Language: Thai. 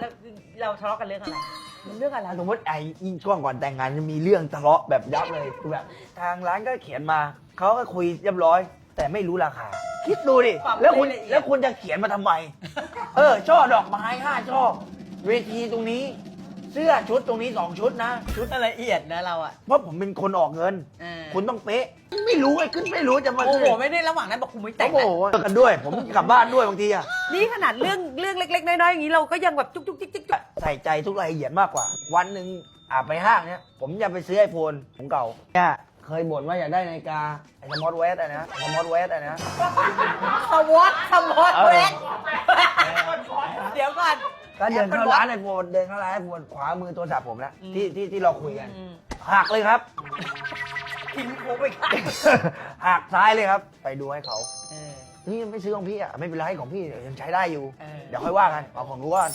แล้วเราทะเลาะกันเรื่องอะไร เรื่องอะไรสมมติไอ้ยิ่งช่วงก่อนแต่งงานจะมีเรื่องทะเลาะแบบยับเลยคือแบบ ทางร้านก็เขียนมาเขาก็คุยเรียบร้อย แต่ไม่รู้ราคา คิดดูดิความแล้วคุณไม่ละเอียด แล้วคุณจะเขียนมาทำไม เออช่อดอกไม้ห้าช่อเวทีตรงนี้ เสื้อชุดตรงนี้สองชุดนะ ชุดละเอียดนะเราอะเพราะผมเป็นคนออกเงิน เออคุณต้องเป๊ะ ไม่รู้ไอ้ขึ้นไม่รู้จะมาโอ้โหไม่ได้ระหว่างนั้นบอกกูไม่แต่โอ้งโหนะเลิกกันด้วย ผมกลับบ้านด้วยบางทีอะนี่ขนาดเรื่องเรื่องเล็ก ๆ น้อยๆอย่างนี้เราก็ยังแบบจุกจุกจิกจิกจุกใส่ใจทุกรายละเอียดมากกว่า วันหนึ่งอาไปห้างเนี้ยผมจะไปซื้อไอโฟนของเก่าเนี่ยเคยบ่นว่าอยากได้นาฬิกาไอสมอร์ทเวสอะนะสมอร์ทเวสอะนะ สวอตสวอตเออเวทเดี๋ยว ก่อน ก็เดินเข้าร้านไอโฟนเดินเข้าร้านไอโฟนขวามือโทรศัพท์ผมนะอืม ที่ที่ที่เราคุยกันอืมหักเลยครับ ทิ้งกูไปข้างหักซ้ายเลยครับ ไปดูให้เขา เออ นี่ไม่ซื้อของพี่อะไม่เป็นไรของพี่ยังใช้ได้อยู่ เออ เดี๋ยวค่อยว่ากันเอาของรู้ก่อน